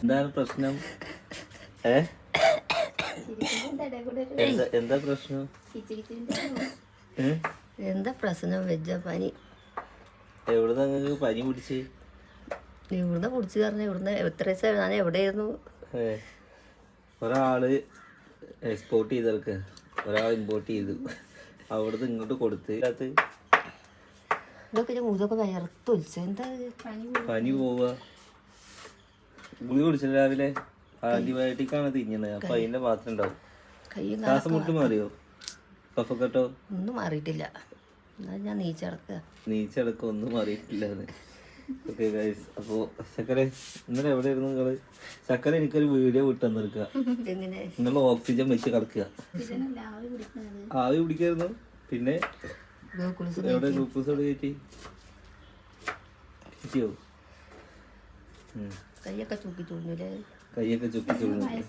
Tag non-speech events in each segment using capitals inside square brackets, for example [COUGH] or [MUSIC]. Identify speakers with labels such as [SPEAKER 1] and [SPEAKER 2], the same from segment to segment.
[SPEAKER 1] എന്താണ് പ്രശ്നം? ഏ? എന്താ പ്രശ്നം?
[SPEAKER 2] എന്താ പ്രശ്നം? വെജ പനി.
[SPEAKER 1] എവിടുന്ന നിങ്ങൾക്ക് പനി പിടിച്ച്?
[SPEAKER 2] ഇവിടുന്ന് പിടിച്ചു പറഞ്ഞ ഇവിടുന്ന് എത്ര ദിവസം ഞാൻ എവിടെയായിരുന്നു.
[SPEAKER 1] ഒരാൾ എക്സ്പോർട്ട് ചെയ്തെടുക്ക ഒരാൾ ഇമ്പോർട്ട് ചെയ്തു. അവിടുന്ന് ഇങ്ങോട്ട് കൊടുത്ത്.
[SPEAKER 2] ഇതൊക്കെ മൂതൊക്കെ വയർത്തൊലിച്ചു എന്താ?
[SPEAKER 1] പനി പോവുക ഗുളി കുടിച്ചില്ല രാവിലെ? ആന്റിബയോട്ടിക് ആണ് തിരിഞ്ഞത്. അപ്പൊ അതിന്റെ മാത്രം ഉണ്ടാവും. ശ്വാസം മുട്ട് മാറിയോ? കഫക്കെട്ടോ?
[SPEAKER 2] ഒന്നും മാറിയിട്ടില്ല. ഞാൻ നീച്ചടക്ക.
[SPEAKER 1] നീച്ചടക്കം ഒന്നും മാറിയിട്ടില്ല ഓക്കെ ഗൈസ് അപ്പോ ചക്കര ഇന്നലെ എവിടെയായിരുന്നു നിങ്ങൾ? ചക്കര എനിക്കൊരു വീഡിയോ
[SPEAKER 2] എങ്ങനെ
[SPEAKER 1] നിങ്ങൾ ഓക്സിജൻ വെച്ച് കിടക്കുക ആവി പിടിക്കായിരുന്നു. പിന്നെ എവിടെ ഗ്ലൂക്കോസ് എവിടെ കയറ്റി.
[SPEAKER 2] കൈയൊക്കെ ചൂക്കി തോന്നില്ലേ
[SPEAKER 1] കൈയൊക്കെ ചുക്കി ചുരുങ്ങി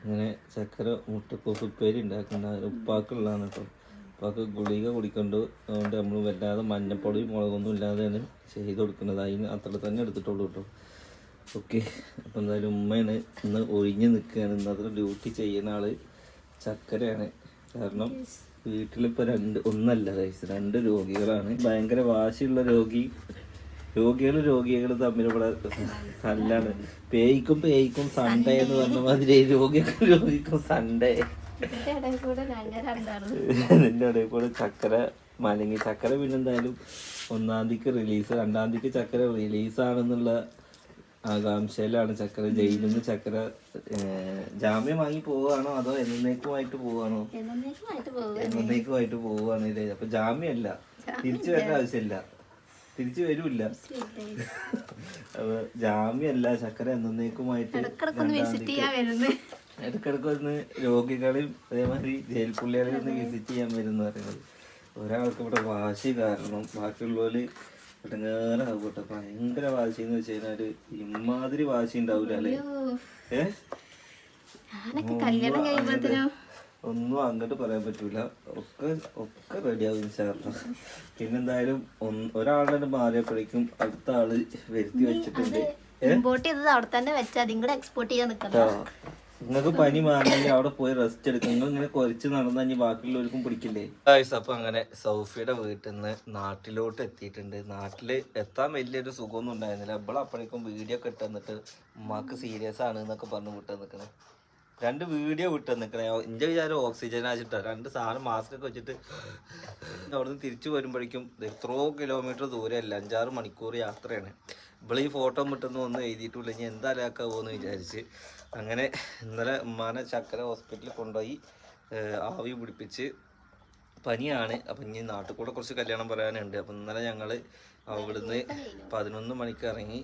[SPEAKER 1] അങ്ങനെ ചക്കര മുട്ടക്കോസ് ഉപ്പേരി ഉണ്ടാക്കുന്ന ഉപ്പാക്കുള്ളതാണ് കേട്ടോ ഉപ്പാക്ക് ഗുളിക കുടിക്കണ്ടു അതുകൊണ്ട് നമ്മൾ വല്ലാതെ മഞ്ഞപ്പൊടി മുളകൊന്നും ഇല്ലാതെയാണ് ചെയ്ത് കൊടുക്കുന്നത്. അതിന് അത്ര തന്നെ എടുത്തിട്ടുള്ളൂ കേട്ടോ ഓക്കെ. അപ്പം എന്തായാലും ഉമ്മയാണ് ഇന്ന് ഒഴിഞ്ഞ് നിൽക്കുകയാണ്. ഇന്നത്ര ഡ്യൂട്ടി ചെയ്യുന്ന ആൾ ചക്കരയാണ്. കാരണം വീട്ടിലിപ്പോൾ രണ്ട് ഒന്നല്ല കൈസ് രണ്ട് രോഗികളാണ്. ഭയങ്കര വാശിയുള്ള രോഗി രോഗികൾ രോഗികൾ തമ്മിൽ ഇവിടെ നല്ലാണ് പേയിക്കും പേയിക്കും സൺഡേ എന്ന് പറഞ്ഞ മാതിരി രോഗിക്കും രോഗിക്കും സൺഡേ. നിന്റെ ഇടയിൽ കൂടെ ചക്കര മലങ്ങി ചക്കര പിന്നെ എന്തായാലും ഒന്നാം തീയതിക്ക് റിലീസ് രണ്ടാം തീയതിക്ക് ചക്കര റിലീസാണെന്നുള്ള ആകാംക്ഷയിലാണ് ചക്കര ജയിലിൽ നിന്ന് ചക്കര ജാമ്യം വാങ്ങി പോവുകയാണോ അതോ എന്നേക്കുമായിട്ട് പോവുകയാണോ? എന്നേക്കുമായിട്ട് പോവുകയാണ്. ഇല്ലേ അപ്പൊ ജാമ്യമല്ല. തിരിച്ചു വരേണ്ട ആവശ്യമില്ല. തിരിച്ചു വരൂല്ല. അപ്പൊ ജാമ്യല്ല ചക്കര എന്നേക്കുമായിട്ട് ഇടക്കിടക്ക് ഒന്ന് രോഗികളെയും അതേമാതിരി ജയിൽ പുള്ളികളെയും ഒന്ന് വിസിറ്റ് ചെയ്യാൻ വരുന്ന പറയുന്നത്. ഒരാൾക്ക് ഇവിടെ വാശി കാരണം ബാക്കിയുള്ളവര് ഇടങ്ങേറാവും കേട്ടോ ഭയങ്കര വാശി എന്ന് വെച്ച് കഴിഞ്ഞാൽ ഇമാതിരി വാശി ഉണ്ടാവൂല അല്ലേ? ഏ? ഒന്നും അങ്ങോട്ട് പറയാൻ പറ്റൂല. ഒക്കെ ഒക്കെ റെഡിയാവും ഇൻഷാല്ല പിന്നെന്തായാലും ഒന്ന് ഒരാളുടെ മാറിയപ്പോഴേക്കും അടുത്ത ആൾ വരുത്തി വെച്ചിട്ടുണ്ട്.
[SPEAKER 3] ഇമ്പോർട്ട് ചെയ്തത് അവിടെ തന്നെ വെച്ചാൽ അതും കൂടെ എക്സ്പോർട്ട് ചെയ്യാൻ നിൽക്കണം
[SPEAKER 1] നിങ്ങൾക്ക് പനി മാറണമെങ്കിൽ അവിടെ പോയി റെസ്റ്റ് എടുക്കും. നിങ്ങൾ ഇങ്ങനെ കുറച്ച് നടന്നാൽ കഴിഞ്ഞ് ബാക്കിയുള്ളവർക്കും പിടിക്കില്ലേ? അപ്പൊ അങ്ങനെ സൗഫിയുടെ വീട്ടിൽ നിന്ന് നാട്ടിലോട്ട് എത്തിയിട്ടുണ്ട്. നാട്ടിൽ എത്താൻ വലിയൊരു സുഖമൊന്നും ഉണ്ടായിരുന്നില്ല. അപ്പോൾ അപ്പോഴേക്കും വീഡിയോ ഒക്കെ ഇട്ട് തന്നിട്ട് ഉമ്മാക്ക് സീരിയസ് ആണ് എന്നൊക്കെ പറഞ്ഞു വിട്ട് നിൽക്കണേ രണ്ട് വീഡിയോ വിട്ട് നിൽക്കണേ എന്റെ വിചാരം ഓക്സിജൻ ആച്ചിട്ടാ രണ്ട് സാധനം മാസ്ക് ഒക്കെ വെച്ചിട്ട് അവിടുന്ന് തിരിച്ചു വരുമ്പോഴേക്കും എത്രയോ കിലോമീറ്റർ ദൂരമല്ല? അഞ്ചാറ് മണിക്കൂർ യാത്രയാണ്. ഇവിടെ ഈ ഫോട്ടോ വിട്ടെന്ന് ഒന്നും എഴുതിയിട്ടില്ല. ഇനി എന്താലാക്കാവോന്ന് വിചാരിച്ച് അങ്ങനെ ഇന്നലെ ഉമ്മാനെ ചക്കര ഹോസ്പിറ്റലിൽ കൊണ്ടുപോയി ആവി പിടിപ്പിച്ച് പനിയാണ്. അപ്പം ഇനി നാട്ടിൽ കൂടെ കുറച്ച് കല്യാണം പറയാനുണ്ട്. അപ്പം ഇന്നലെ ഞങ്ങൾ അവിടുന്ന് പതിനൊന്ന് മണിക്ക് ഇറങ്ങി.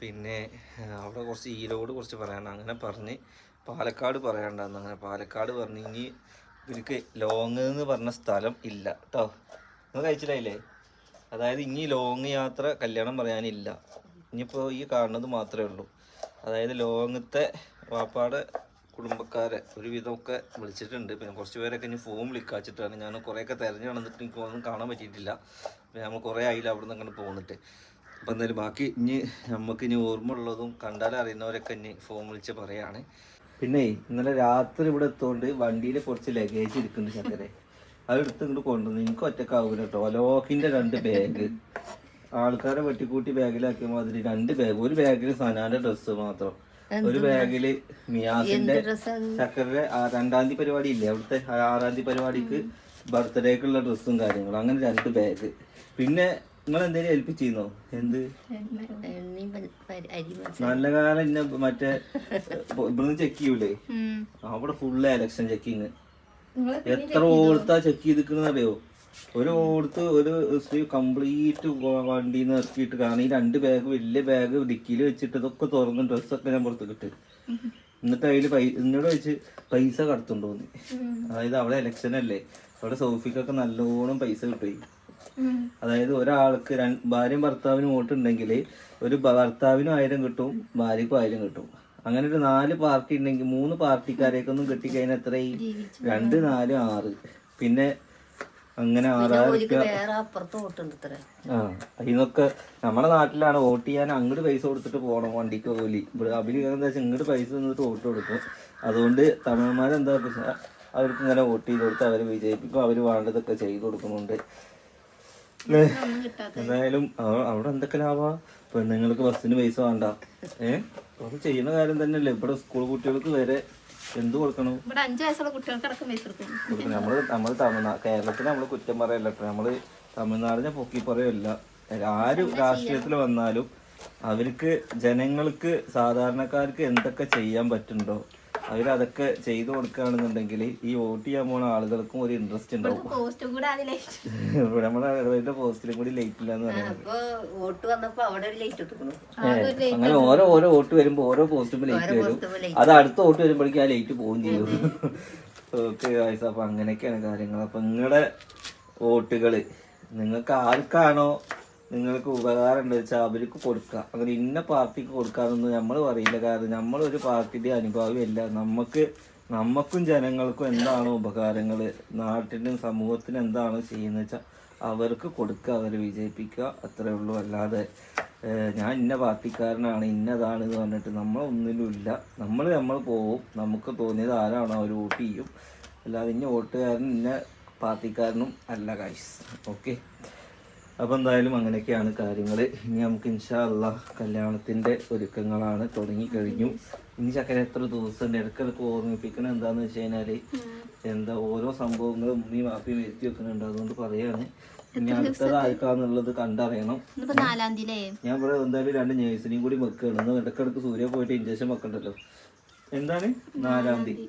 [SPEAKER 1] പിന്നെ അവിടെ കുറച്ച് ഈരോട് കുറച്ച് പറയാനുണ്ട്. അങ്ങനെ പറഞ്ഞ് പാലക്കാട് പറയണ്ടെന്ന്. അങ്ങനെ പാലക്കാട് പറഞ്ഞ് ഇനി ഇവർക്ക് ലോങ് എന്ന് പറഞ്ഞ സ്ഥലം ഇല്ല കേട്ടോ നിങ്ങൾ കഴിച്ചില്ലായില്ലേ അതായത് ഇനി ലോങ് യാത്ര കല്യാണം പറയാനില്ല. ഇനിയിപ്പോൾ ഈ കാണുന്നത് മാത്രമേ ഉള്ളൂ. അതായത് ലോങ്ങത്തെ വാപ്പാടെ കുടുംബക്കാരെ ഒരുവിധമൊക്കെ വിളിച്ചിട്ടുണ്ട്. പിന്നെ കുറച്ച് പേരൊക്കെ ഇനി ഫോം വിളിക്കാച്ചിട്ടാണ്. ഞാൻ കുറേയൊക്കെ തിരഞ്ഞു നടന്നിട്ട് എനിക്ക് ഒന്നും കാണാൻ പറ്റിയിട്ടില്ല. പിന്നെ നമ്മൾ കുറേ ആയില്ല അവിടെ നിന്ന് അങ്ങനെ പോന്നിട്ട്. അപ്പം എന്തായാലും ബാക്കി ഇനി നമുക്ക് ഇനി ഓർമ്മ ഉള്ളതും കണ്ടാൽ അറിയുന്നവരൊക്കെ ഇനി ഫോം വിളിച്ച് പറയാണ്. പിന്നെ ഇന്നലെ രാത്രി ഇവിടെ എത്തുകൊണ്ട് വണ്ടിയിൽ കുറച്ച് ലഗേജ് ഇരിക്കുന്നുണ്ട് ചക്കരെ. അത് എടുത്ത് ഇങ്ങോട്ട് കൊണ്ടുവന്നു. എനിക്ക് ഒറ്റക്കാവൂല കേട്ടോ അലോക്കിന്റെ രണ്ട് ബാഗ് ആൾക്കാരെ വെട്ടിക്കൂട്ടി ബാഗിലാക്കിയ മാതിരി രണ്ട് ബാഗ് ഒരു ബാഗിൽ സനാന്റെ ഡ്രസ്സ് മാത്രം. ഒരു ബാഗിൽ മിയാസിന്റെ ചക്കരുടെ ആ രണ്ടാം തീയതി പരിപാടി ഇല്ലേ? അവിടുത്തെ ആറാം തീയതി പരിപാടിക്ക് ബർത്ത്ഡേക്കുള്ള ഡ്രസ്സും കാര്യങ്ങളും. അങ്ങനെ രണ്ട് ബാഗ് പിന്നെ നിങ്ങൾ ഏൽപ്പിച്ചിരുന്നോ? എന്ത്? നല്ല കാലം ഇന്നെ മറ്റേ ഇവിടുന്ന് ചെക്ക് ചെയ്യൂലേ? അവിടെ ഫുള്ള് എലക്ഷൻ ചെക്കിങ് എത്ര ഓടുത്താ ചെക്ക് ചെയ്തിക്കണെന്ന് അറിയോ? ഒരു ഓടുത്ത് ഒരു സ്ത്രീ കംപ്ലീറ്റ് വണ്ടിയിൽ നിന്ന് ഇറക്കിയിട്ട് കാണും. ഈ രണ്ട് ബാഗ് വലിയ ബാഗ് ഡിക്കിയിൽ വെച്ചിട്ട് ഇതൊക്കെ തുറന്ന് ഡ്രസ്സൊക്കെ ഞാൻ പുറത്ത് കിട്ടും എന്നിട്ട് അതിൽ പൈ എന്നോട് വെച്ച് പൈസ കടത്തുണ്ടോന്ന്? അതായത് അവിടെ ഇലക്ഷൻ അല്ലേ? അവിടെ സോഫിക്കൊക്കെ നല്ലോണം പൈസ കിട്ടും അതായത് ഒരാൾക്ക് ഭാര്യയും ഭർത്താവിനും വോട്ടുണ്ടെങ്കിൽ ഒരു ഭർത്താവിനും ആയിരം കിട്ടും ഭാര്യക്കും ആയിരം കിട്ടും. അങ്ങനെ ഒരു നാല് പാർട്ടി ഉണ്ടെങ്കിൽ മൂന്ന് പാർട്ടിക്കാരേക്കൊന്നും കിട്ടിക്കഴിഞ്ഞാൽ എത്രയും രണ്ട് നാല് ആറ്. പിന്നെ അങ്ങനെ ആ അതിനൊക്കെ നമ്മുടെ നാട്ടിലാണ് വോട്ട് ചെയ്യാൻ അങ്ങോട്ട് പൈസ കൊടുത്തിട്ട് പോകണം വണ്ടിക്ക് പോലി ഇവിടെ അവർ എന്താ വെച്ചാൽ ഇങ്ങോട്ട് പൈസ തന്നിട്ട് വോട്ട് കൊടുക്കും. അതുകൊണ്ട് തമിഴന്മാരെന്താ അവർക്ക് ഇങ്ങനെ വോട്ട് ചെയ്ത് കൊടുത്ത് അവരെ വിജയിപ്പിക്കും അവർ വേണ്ടതൊക്കെ ചെയ്ത് കൊടുക്കുന്നുണ്ട്. എന്തായാലും അവ- അവിടെ എന്തൊക്കെ ലാഭാ? പെണ്ണുങ്ങൾക്ക് ബസ്സിന് പൈസ വേണ്ട. ഏഹ് അത് ചെയ്യുന്ന കാര്യം തന്നെയല്ലേ. ഇവിടെ സ്കൂൾ കുട്ടികൾക്ക് വരെ എന്ത് കൊടുക്കണം?
[SPEAKER 3] ഇവിടെ അഞ്ചു വയസ്സുള്ള കുട്ടികൾക്ക് അടക്കം പൈസ കൊടുക്കും.
[SPEAKER 1] കൊടുക്കണം. നമ്മൾ നമ്മൾ തമിഴ്നാട് കേരളത്തിൽ നമ്മൾ കുറ്റം പറയല്ല നമ്മൾ തമിഴ്നാടിനെ പൊക്കി പറയല്ല. ആര് രാഷ്ട്രീയത്തിൽ വന്നാലും അവർക്ക് ജനങ്ങൾക്ക് സാധാരണക്കാർക്ക് എന്തൊക്കെ ചെയ്യാൻ പറ്റുന്നുണ്ടോ? അവരതൊക്കെ ചെയ്തു കൊടുക്കുകയാണെന്നുണ്ടെങ്കിൽ ഈ വോട്ട് ചെയ്യാൻ പോണ ആളുകൾക്കും ഒരു ഇൻട്രസ്റ്റ് ഉണ്ടാവും. നമ്മുടെ പോസ്റ്റിലും കൂടി ലൈറ്റ് ഇല്ല എന്ന് പറയുന്നത്.
[SPEAKER 2] അപ്പൊ വോട്ട് വന്നപ്പോ അവിടെ ഒരു ലൈറ്റ് ഇട്ടിരിക്കണു
[SPEAKER 1] അങ്ങനെ ഓരോ ഓരോ വോട്ട് വരുമ്പോ ഓരോ പോസ്റ്റും ലൈറ്റ് വരും. അത് അടുത്ത വോട്ട് വരുമ്പോഴേക്കും ആ ലൈറ്റ് പോവുകയും ചെയ്യും. ഓക്കെ ഗായ്സ് അപ്പൊ അങ്ങനെയൊക്കെയാണ് കാര്യങ്ങൾ. അപ്പൊ നിങ്ങളുടെ വോട്ടുകൾ നിങ്ങൾക്ക് ആർക്കാണോ നിങ്ങൾക്ക് ഉപകാരം ഉണ്ട് വെച്ചാൽ അവർക്ക് കൊടുക്കുക അങ്ങനെ ഇന്ന പാർട്ടിക്ക് കൊടുക്കാമെന്ന് നമ്മൾ പറയില്ല. കാരണം നമ്മളൊരു പാർട്ടിയുടെ അനുഭാവിയല്ല നമുക്ക് നമുക്കും ജനങ്ങൾക്കും എന്താണ് ഉപകാരങ്ങൾ നാട്ടിനും സമൂഹത്തിനും എന്താണ് ചെയ്യുന്നത് വെച്ചാൽ അവർക്ക് കൊടുക്കുക അവരെ വിജയിപ്പിക്കുക അത്രേ ഉള്ളൂ. അല്ലാതെ ഞാൻ ഇന്ന പാർട്ടിക്കാരനാണ് ഇന്നതാണ് എന്ന് പറഞ്ഞിട്ട് നമ്മളൊന്നിലുമില്ല നമ്മൾ നമ്മൾ പോവും. നമുക്ക് തോന്നിയത് ആരാണോ അവർ വോട്ട് ചെയ്യും. അല്ലാതെ ഇന്ന വോട്ടുകാരൻ ഇന്ന പാർട്ടിക്കാരനും അല്ല കാശ് ഓക്കെ അപ്പോൾ എന്തായാലും അങ്ങനെയൊക്കെയാണ് കാര്യങ്ങൾ ഇനി നമുക്ക് ഇൻഷാ അല്ലാ കല്യാണത്തിന്റെ ഒരുക്കങ്ങളാണ് തുടങ്ങി കഴിഞ്ഞു. ഇനി ചക്കര എത്ര ദിവസം ഉണ്ട് ഇടയ്ക്കിടയ്ക്ക് ഓർമ്മിപ്പിക്കണം. എന്താന്ന് വെച്ച് കഴിഞ്ഞാൽ എന്താ ഓരോ സംഭവങ്ങളും നീ മാപ്പി വരുത്തി വെക്കുന്നുണ്ട്. അതുകൊണ്ട് പറയാണ്. ഇനി അടുത്തത് ആർക്കാന്നുള്ളത് കണ്ടറിയണം. ഞാൻ ഇവിടെ എന്തായാലും രണ്ട് നേഴ്സിനെയും കൂടി വെക്കുകയാണ് ഇന്ന് ഇടയ്ക്കിടയ്ക്ക് സൂര്യ പോയിട്ട് ഇഞ്ചക്ഷൻ വെക്കണ്ടല്ലോ. എന്താണ്? നാലാം തീയതി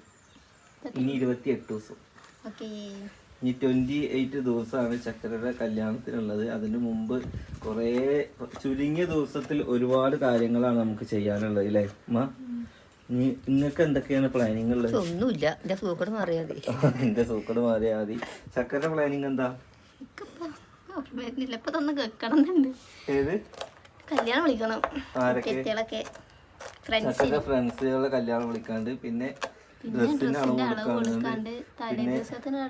[SPEAKER 1] ഇനി ഇരുപത്തി എട്ട് ദിവസം ഇനി ട്വന്റി എയ്റ്റ് ദിവസമാണ് ചക്കരയുടെ കല്യാണത്തിനുള്ളത്. അതിന് മുമ്പ് കുറേ ചുരുങ്ങിയ ദിവസത്തിൽ ഒരുപാട് കാര്യങ്ങളാണ് നമുക്ക് ചെയ്യാനുള്ളത് അല്ലേ അമ്മ നിങ്ങൾക്ക് എന്തൊക്കെയാണ് പ്ലാനിങ് ഉള്ളത്?
[SPEAKER 2] ഒന്നുമില്ല. എന്റെ സൂക്കട് മാറിയാതി
[SPEAKER 1] എന്റെ സൂക്കട് മാറിയാൽ മതി. ചക്കരയുടെ പ്ലാനിങ് എന്താ?
[SPEAKER 3] വരുന്നില്ല. ഇപ്പൊ തന്നെ കേൾക്കണമെന്നുണ്ട്
[SPEAKER 1] ഏത്?
[SPEAKER 3] കല്യാണം വിളിക്കണം.
[SPEAKER 1] ആരൊക്കെ? ഫ്രണ്ട്സുകളെ കല്യാണം വിളിക്കാണ്ട്. പിന്നെ ഡ്രസ്സിന് അളവ്
[SPEAKER 3] കൊടുക്കാറുണ്ട് പിന്നെ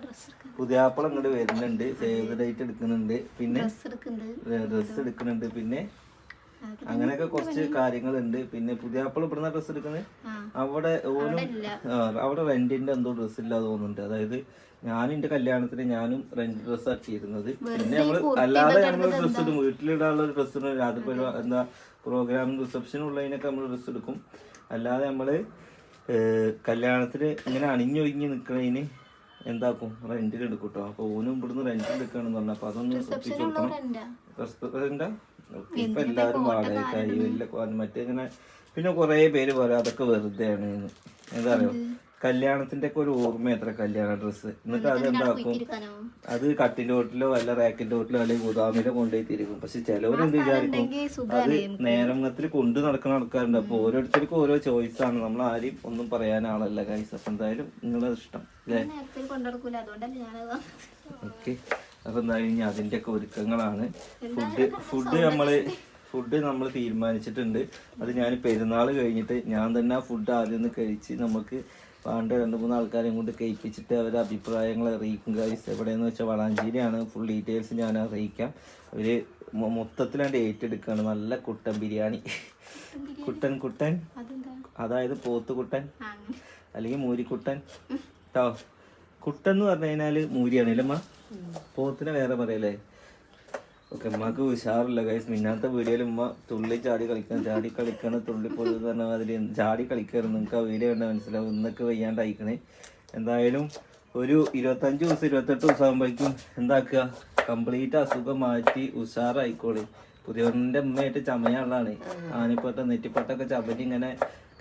[SPEAKER 3] ഡ്രസ്
[SPEAKER 1] പുതിയാപ്പള ഇങ്ങോട്ട് വരുന്നുണ്ട്. സേവ് ഡേറ്റ് എടുക്കുന്നുണ്ട്. പിന്നെ
[SPEAKER 3] ഡ്രസ് എടുക്കുന്നുണ്ട്.
[SPEAKER 1] ഡ്രസ്സ് എടുക്കുന്നുണ്ട്. പിന്നെ അങ്ങനെയൊക്കെ കുറച്ച് കാര്യങ്ങളുണ്ട്. പിന്നെ പുതിയാപ്പള ഇവിടുന്ന ഡ്രസ്സ് എടുക്കുന്നത്? അവിടെ ഓനും അവിടെ റെന്റിന്റെ എന്തോ ഡ്രസ്സ് ഇല്ല തോന്നുന്നുണ്ട്. അതായത് ഞാനും എന്റെ കല്യാണത്തിന് ഞാനും റെന്റ് ഡ്രസ് ആക്കിയിരുന്നത്. പിന്നെ നമ്മൾ അല്ലാതെ നമ്മൾ ഡ്രസ്സ് ഇടും. വീട്ടിലിടാനുള്ള ഒരു ഡ്രസ്സ് രാത്രി എന്താ പ്രോഗ്രാം റിസപ്ഷൻ ഉള്ളതിനൊക്കെ നമ്മൾ ഡ്രസ്സ് എടുക്കും. അല്ലാതെ നമ്മൾ കല്യാണത്തിന് ഇങ്ങനെ അണിഞ്ഞൊരുങ്ങി നിൽക്കണതിന് എന്താക്കും? റെന്റിൽ എടുക്കും കേട്ടോ അപ്പൊ ഓനും ഇവിടുന്ന് റെന്റിൽ എടുക്കാണെന്ന് പറഞ്ഞു. അപ്പൊ അതൊന്ന് കൊടുക്കണം. ഇപ്പൊ എല്ലാരും വാടകയ്ക്കായി വലിയ മറ്റേ ഇങ്ങനെ പിന്നെ കൊറേ പേര് പോലെ അതൊക്കെ വെറുതെയാണ്. എന്താ അറിയോ? കല്യാണത്തിന്റെ ഒക്കെ ഒരു ഓർമ്മ എത്ര കല്യാണ ഡ്രസ്സ് എന്നിട്ട് അത് എന്താക്കും അത് കട്ടിന്റെ ഓട്ടിലോ അല്ല റാക്കിന്റെ ഓട്ടിലോ അല്ലെങ്കിൽ ഗുദാമിലോ കൊണ്ടുപോയി തിരിക്കും പക്ഷെ ചിലവരെന്ത് വിചാരിക്കും? അത്
[SPEAKER 3] നേരത്തിൽ
[SPEAKER 1] നേരങ്ങത്തിൽ കൊണ്ടു നടക്കുന്ന ആൾക്കാരുണ്ട്. അപ്പൊ ഓരോരുത്തർക്കും ഓരോ ചോയ്സ് ആണ്. നമ്മൾ ആരെയും ഒന്നും പറയാൻ ആളല്ല ഗൈസ് അപ്പൊ എന്തായാലും നിങ്ങളത് ഇഷ്ടം അല്ലേ. ഓക്കെ. അപ്പൊ എന്തായാലും ഇനി അതിന്റെ ഒക്കെ ഒരുക്കങ്ങളാണ് ഫുഡ് ഫുഡ് നമ്മൾ ഫുഡ് നമ്മൾ തീരുമാനിച്ചിട്ടുണ്ട്. അത് ഞാൻ പെരുന്നാൾ കഴിഞ്ഞിട്ട് ഞാൻ തന്നെ ആ ഫുഡ് ആദ്യം ഒന്ന് കഴിച്ച് നമുക്ക് വേണ്ട രണ്ട് മൂന്ന് ആൾക്കാരെയും കൊണ്ട് കഴിപ്പിച്ചിട്ട് അവരുടെ അഭിപ്രായങ്ങൾ അറിയിക്കും. ഗൈസ് എവിടെയെന്ന് വെച്ചാൽ വളാഞ്ചേരിയാണ്. ഫുൾ ഡീറ്റെയിൽസ് ഞാൻ അറിയിക്കാം. അവർ മൊത്തത്തിലാണ്ട് ഏറ്റെടുക്കുകയാണ് നല്ല കുട്ടൻ ബിരിയാണി. കുട്ടൻ കുട്ടൻ. അതായത് പോത്ത് കുട്ടൻ.
[SPEAKER 3] ആ, അങ്ങനെ.
[SPEAKER 1] അല്ലെങ്കിൽ മൂരിക്കുട്ടൻ കേട്ടോ കുട്ടൻ എന്ന് പറഞ്ഞു കഴിഞ്ഞാൽ മൂരിയാണ് അല്ലേ അമ്മ പോത്തിനെ വേറെ പറയല്ലേ? ഓക്കെ ഉമ്മക്ക് ഉഷാറില്ല കൈസ് മിന്നാത്ത വീഡിയോയിൽ ഉമ്മ തുള്ളി ചാടി കളിക്കണം ചാടി കളിക്കണം തുള്ളി പൊതു പറഞ്ഞ മാതിരി ചാടി കളിക്കായിരുന്നു. നിങ്ങൾക്ക് ആ വീഡിയോ വേണ്ട മനസ്സിലാവും. ഇന്നൊക്കെ വയ്യാണ്ടായിക്കണേ. എന്തായാലും ഒരു ഇരുപത്തഞ്ച് ദിവസം ഇരുപത്തെട്ട് ദിവസം ആകുമ്പോഴേക്കും എന്താക്കുക? കംപ്ലീറ്റ് അസുഖം മാറ്റി ഉഷാറായിക്കോളി. പുതിയവന്റെ ഉമ്മയായിട്ട് ചമയാളാണ് ആനിപ്പട്ട നെറ്റിപ്പട്ടൊക്കെ ചമറ്റി ഇങ്ങനെ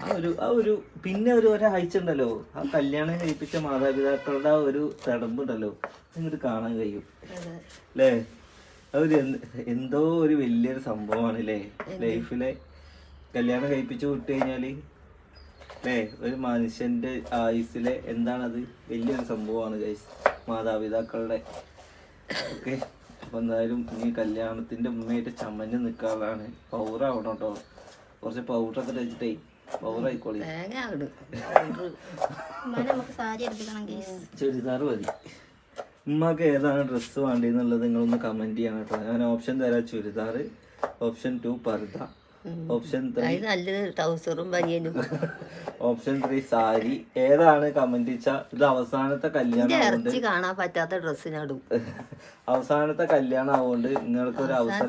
[SPEAKER 1] ആ ഒരു ആ ഒരു പിന്നെ ഒരു ഒരാഴ്ച ഉണ്ടല്ലോ. ആ കല്യാണം കഴിപ്പിച്ച മാതാപിതാക്കളുടെ ആ ഒരു തടമ്പുണ്ടല്ലോ. നിങ്ങൾക്ക് കാണാൻ കഴിയും. അല്ലേ അതൊരു എന്തോ ഒരു വലിയൊരു സംഭവമാണ് അല്ലേ ലൈഫിലെ കല്യാണം കഴിപ്പിച്ചു വിട്ടു കഴിഞ്ഞാൽ അല്ലേ ഒരു മനുഷ്യന്റെ ആയുസ്സിലെ എന്താണത്? വലിയൊരു സംഭവമാണ് ഗൈസ്. മാതാപിതാക്കളുടെ ഓക്കെ അപ്പൊ എന്തായാലും ഈ കല്യാണത്തിന്റെ ഉമ്മയായിട്ട് ചമഞ്ഞ് നിൽക്കാനുള്ളതാണ് പൗറാവണം കേട്ടോ കുറച്ച് പൗഡറൊക്കെ തേച്ചിട്ടേ പൗറായിക്കോളി [LAUGHS] ചുരിദാർ മതി. ഉമ്മക്ക് ഏതാണ് ഡ്രസ്സ് വേണ്ടതെന്നുള്ളത് നിങ്ങളൊന്ന് കമന്റ് ചെയ്യണം കേട്ടോ. ഞാൻ ഓപ്ഷൻ തരാം ചുരിദാർ ഓപ്ഷൻ ടു പർദ്ദ. ഓപ്ഷൻ ത്രീ
[SPEAKER 2] നല്ലത് ട്രൗസറും ബനിയനും
[SPEAKER 1] ഓപ്ഷൻ ത്രീ സാരി. ഏതാണ് കമന്റ് ഇത് അവസാനത്തെ കല്യാണം
[SPEAKER 2] ഇറച്ചി കാണാൻ പറ്റാത്ത ഡ്രസ്സിനടും [LAUGHS]
[SPEAKER 1] അവസാനത്തെ കല്യാണം ആവുകൊണ്ട് നിങ്ങൾക്ക് ഒരു അവസരം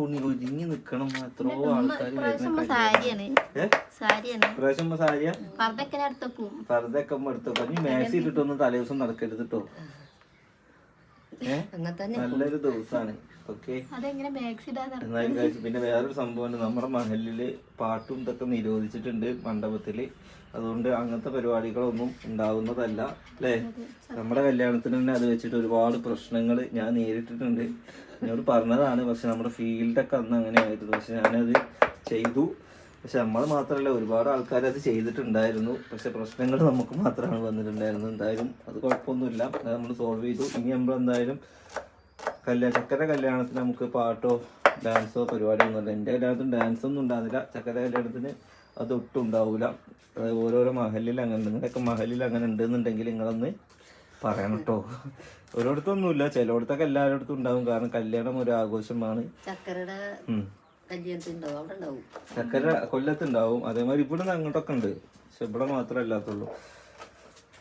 [SPEAKER 1] നിങ്ങൾ ഒരുങ്ങി നിക്കണം എത്രയോ ആൾക്കാർ പ്രാവശ്യം സാരിയാ? വെറുതെ എടുത്തു മേസി മാക്സി ഇട്ടിട്ടൊന്നും തലേദിവസം നടക്കരുത് കേട്ടോ
[SPEAKER 2] അങ്ങനെ തന്നെ
[SPEAKER 1] നല്ലൊരു ദിവസമാണ് ഓക്കെ. എന്നാലും കഴിച്ച് പിന്നെ വേറൊരു സംഭവം നമ്മുടെ മഹലിൽ പാട്ടും ഇതൊക്കെ നിരോധിച്ചിട്ടുണ്ട് മണ്ഡപത്തിൽ. അതുകൊണ്ട് അങ്ങനത്തെ പരിപാടികളൊന്നും ഉണ്ടാവുന്നതല്ല അല്ലേ? നമ്മുടെ കല്യാണത്തിന് തന്നെ അത് വെച്ചിട്ട് ഒരുപാട് പ്രശ്നങ്ങൾ ഞാൻ നേരിട്ടിട്ടുണ്ട്. എന്നോട് പറഞ്ഞതാണ് പക്ഷെ നമ്മുടെ ഫീൽഡൊക്കെ അന്ന് അങ്ങനെ ആയിരുന്നു പക്ഷെ ഞാനത് ചെയ്തു. പക്ഷെ നമ്മൾ മാത്രമല്ല ഒരുപാട് ആൾക്കാർ അത് ചെയ്തിട്ടുണ്ടായിരുന്നു. പക്ഷെ പ്രശ്നങ്ങൾ നമുക്ക് മാത്രമാണ് വന്നിട്ടുണ്ടായിരുന്നു എന്തായാലും അത് കുഴപ്പമൊന്നുമില്ല. അത് നമ്മൾ സോൾവ് ചെയ്തു. ഇനി നമ്മൾ എന്തായാലും കല്യാണ ചക്കര കല്യാണത്തിന് നമുക്ക് പാട്ടോ ഡാൻസോ പരിപാടിയോ ഒന്നും എന്റെ കല്യാണത്തിന് ഡാൻസ് ഒന്നും ഉണ്ടാകുന്നില്ല ചക്കര കല്യാണത്തിന് അത് ഒട്ടും ഉണ്ടാവില്ല അത് ഓരോരോ മഹലിൽ അങ്ങനെ നിങ്ങളുടെയൊക്കെ മഹലിൽ അങ്ങനെ ഉണ്ടെന്നുണ്ടെങ്കിൽ നിങ്ങളൊന്ന് പറയണം കേട്ടോ ഒരിടത്തൊന്നുമില്ല ചിലയിടത്തൊക്കെ എല്ലാവരുടെ അടുത്തും ഉണ്ടാവും. കാരണം കല്യാണം ഒരു ആഘോഷമാണ്.
[SPEAKER 2] ചക്കരയുടെ
[SPEAKER 1] ചക്കര കൊല്ലത്തുണ്ടാവും. അതേമാതിരി ഇവിടെ നിന്ന് അങ്ങോട്ടൊക്കെ ഉണ്ട്. പക്ഷെ ഇവിടെ മാത്രമേ അല്ലാത്തുള്ളൂ.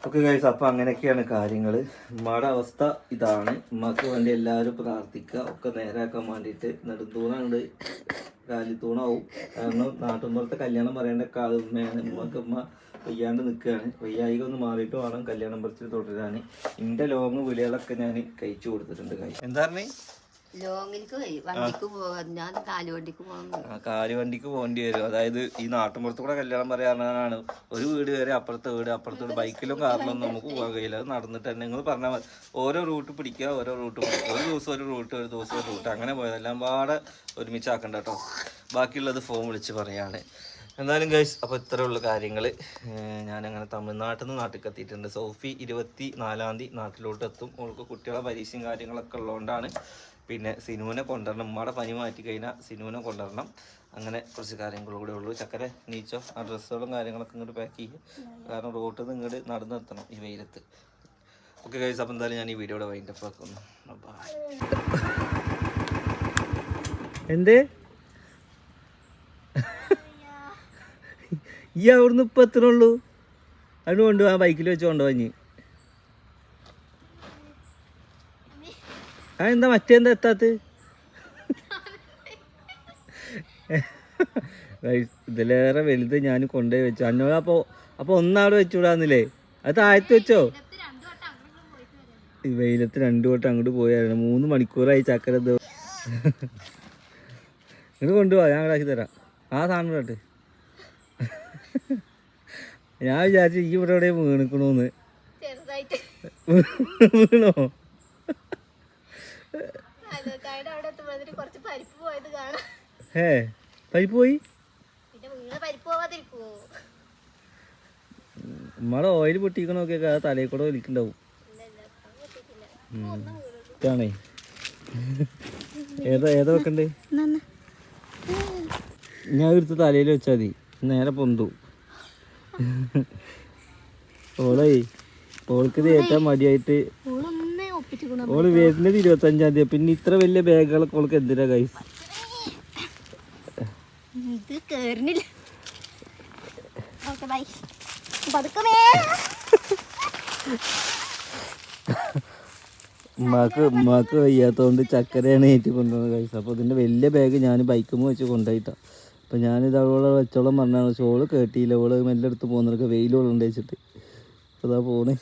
[SPEAKER 1] ഓക്കെ ഗൈസ് അപ്പൊ അങ്ങനെയൊക്കെയാണ് കാര്യങ്ങൾ ഉമ്മയുടെ അവസ്ഥ ഇതാണ്. ഉമ്മക്ക് വേണ്ടി എല്ലാവരും പ്രാർത്ഥിക്കുക. ഒക്കെ നേരാക്കാൻ വേണ്ടിയിട്ട് നെടുന്തൂണുണ്ട് കാലിത്തൂണാവും കാരണം നാട്ടുമ്പുറത്തെ കല്യാണം പറയേണ്ട കാല ഉമ്മയാണ്. ഉമ്മക്ക് ഉമ്മ വയ്യാണ്ട് നിൽക്കുകയാണ് വയ്യായിക ഒന്ന് മാറിയിട്ട് വേണം കല്യാണം പറിച്ചിട്ട് തുടരാൻ ഇന്റെ ലോങ് വിളികളൊക്കെ ഞാൻ കഴിച്ചു കൊടുത്തിട്ടുണ്ട് ഗൈസ് എന്താ പറഞ്ഞേ?
[SPEAKER 2] ലോങ്ങിലേക്ക് വണ്ടിക്ക് ഞാൻ കാലുവണ്ടിക്ക്
[SPEAKER 1] പോകേണ്ടി വരും. അതായത് ഈ നാട്ടുമ്പുറത്ത് കൂടെ കല്യാണം പറയാനാണ് ഒരു വീട് വരെ അപ്പുറത്തെ വീട് അപ്പുറത്തെ വീട് ബൈക്കിലും കാറിലും നമുക്ക് പോകാൻ കഴിയില്ല. അത് നടന്നിട്ട് തന്നെ നിങ്ങൾ പറഞ്ഞാൽ മതി. ഓരോ റൂട്ട് പിടിക്കുക ഓരോ റൂട്ട് ഒരു ദിവസം ഒരു റൂട്ട് ഒരു ദിവസം ഒരു റൂട്ട്. അങ്ങനെ പോയതെല്ലാം പാടെ ഒരുമിച്ചാക്കണ്ട കേട്ടോ. ബാക്കിയുള്ളത് ഫോൺ വിളിച്ച് പറയാണ്. എന്തായാലും ഗൈസ് അപ്പോൾ ഉള്ള കാര്യങ്ങൾ ഞാനങ്ങനെ തമിഴ്നാട്ടിൽ നിന്ന് നാട്ടിൽ എത്തിയിട്ടുണ്ട് സോഫി ഇരുപത്തി നാലാം തീയതി നാട്ടിലോട്ട് എത്തും അവൾക്ക് കുട്ടികളെ പരീക്ഷയും കാര്യങ്ങളൊക്കെ ഉള്ളതുകൊണ്ടാണ്. പിന്നെ സിനുവിനെ കൊണ്ടുവരണം. ഉമ്മയുടെ പനി മാറ്റി കഴിഞ്ഞാൽ സിനുവിനെ കൊണ്ടുവരണം. അങ്ങനെ കുറച്ച് കാര്യങ്ങളും കൂടെ ഉള്ളൂ. ചക്കര നീച്ചോ ആ ഡ്രസ്സുകളും കാര്യങ്ങളൊക്കെ ഇങ്ങോട്ട് പാക്ക് ചെയ്യും. കാരണം റോട്ടിൽ നിന്ന് ഇങ്ങോട്ട് നടന്നു നിർത്തണം ഈ വെയിലത്ത്. ഓക്കെ ഗൈസ് അപ്പോൾ എന്തായാലും ഞാൻ ഈ വീഡിയോയുടെ വൈൻഡപ്പ് ആക്കുന്നു. എന്തേ? ഈ അവിടുന്ന് ഇപ്പൊ എത്തണുള്ളൂ അതിന് കൊണ്ടുപോകാൻ ബൈക്കിൽ വെച്ച് കൊണ്ടുപോഞ്ഞ് ആ എന്താ മറ്റേന്താ എത്താത്ത? [LAUGHS] ഇതിലേറെ വലുത് ഞാൻ കൊണ്ടുപോയി വെച്ചു. അന്നോട് അപ്പൊ അപ്പൊ ഒന്നാട് വെച്ചുകൂടാന്നില്ലേ അത് താഴത്ത് വെച്ചോ? ഈ വെയിലത്ത് രണ്ടു വട്ടം അങ്ങോട്ട് പോയായിരുന്നു. മൂന്ന് മണിക്കൂറായി ചക്കര ഇങ്ങോട്ട് കൊണ്ടുപോവാ ഞാൻ ഇടാക്കി തരാം. ആ സാധനം കേട്ട് ഞാൻ വിചാരിച്ചു ഈ ഇവിടെ എവിടെ വീണിക്കണോന്ന്. വീണോ?
[SPEAKER 3] അലോക്കായുടെ അവിടെ എത്തുമ്പോഴത്തേന് കുറച്ച് പരിപ്പ് പോയത് കാണാം.
[SPEAKER 1] ഏ പോയി?
[SPEAKER 3] പരിപ്പ് പോവാതിരിക്കുവോ?
[SPEAKER 1] നമ്മളെ ഓയിൽ പൊട്ടിക്കണമൊക്കെ ആ തലയിൽ കൂടെ വലിക്കണ്ടാവും ഇതാണേ. ഏതാ ഏതാ വെക്കണ്ടേ? ഞാൻ എടുത്ത് തലയിൽ വെച്ചാൽ മതി. നേരെ പൊന്തു. ഓളേ ഓൾക്ക് ഇത് ഏറ്റവും മടിയായിട്ട് ഓൾ വരുന്നത് ഇരുപത്തഞ്ചാം തീയതി. പിന്നെ ഇത്ര വലിയ ബാഗുകളൊക്കെ ഓൾക്ക് എന്തിനാ കൈസ്
[SPEAKER 3] ഇത് പതുക്കമേ
[SPEAKER 1] ഉമ്മാക്ക് ഉമ്മാക്ക് വയ്യാത്തതുകൊണ്ട് ചക്കരയാണ് ഏറ്റി കൊണ്ടുവന്നത് കൈസ് അപ്പോൾ ഇതിന്റെ വലിയ ബാഗ് ഞാൻ ബൈക്കുമ്പോൾ വെച്ച് കൊണ്ടുപോയിട്ടാ. അപ്പോൾ ഞാനിത് അവളെ വെച്ചോളം പറഞ്ഞാണ് പക്ഷെ ഓൾ കേട്ടിയില്ല. ഓൾ മെല്ലെ എടുത്ത് പോകുന്നവർക്ക് വെയിലോളുണ്ട് വെച്ചിട്ട് അതാ പോണേ.